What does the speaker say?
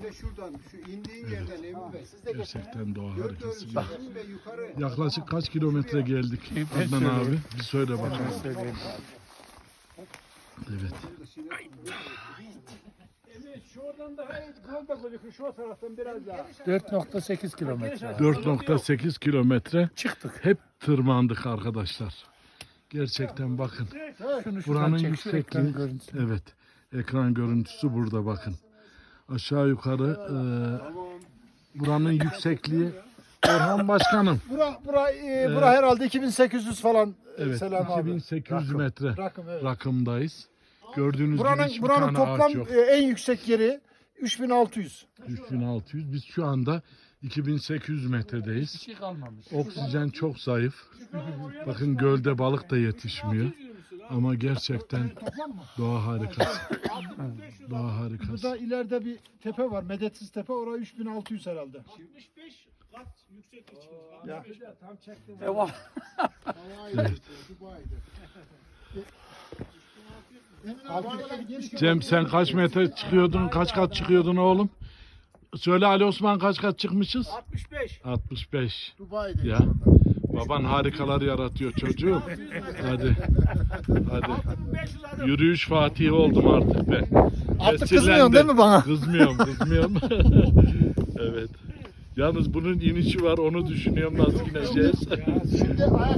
Hele şuradan, şu indiğin yerden Emin Bey. Siz de Gerçekten doğa yukarı. Yaklaşık kaç kilometre geldik Adnan abi? Bir söyle bakalım. Evet. Evet, şuradan daha iyi kalmak gözüküyor. Şu taraftan biraz daha. 4.8 kilometre. 4.8 kilometre Çıktık. hep tırmandık arkadaşlar. Gerçekten bakın. Buranın yüksekliği. Evet. Ekran görüntüsü burada bakın. Aşağı yukarı e, buranın yüksekliği Orhan Başkanım. Bura, bura, e, bura herhalde 2800 falan e, Evet. Selam abi. 2800 metre Rakım evet. rakımdayız. Gördüğünüz Buranın, gibi hiçbir buranın tane ağaç toplam yok. e, en yüksek yeri 3600. 3600. Biz şu anda 2800 metredeyiz. Bir şey kalmamış. Oksijen çok zayıf. Bakın gölde balık da yetişmiyor. Ama gerçekten doğa harikası. Doğa harikası. Burada ileride bir tepe var. Medetsiz tepe. Orası 3600 herhalde. Ya. Eyvah. Evet. Geniş Cem sen kaç metre çıkıyordun? Kaç kat çıkıyordun oğlum? Söyle Ali Osman kaç kat çıkmışız? 65. 65. Dubai'de. Ya. Baban harikalar yaratıyor çocuğum. Hadi. Hadi. Yürüyüş Fatih oldum artık ben. Artık kızmıyorsun değil mi bana? Kızmıyorum, kızmıyorum. evet. Yalnız bunun inişi var, onu düşünüyorum nasıl ineceğiz. Şimdi ayak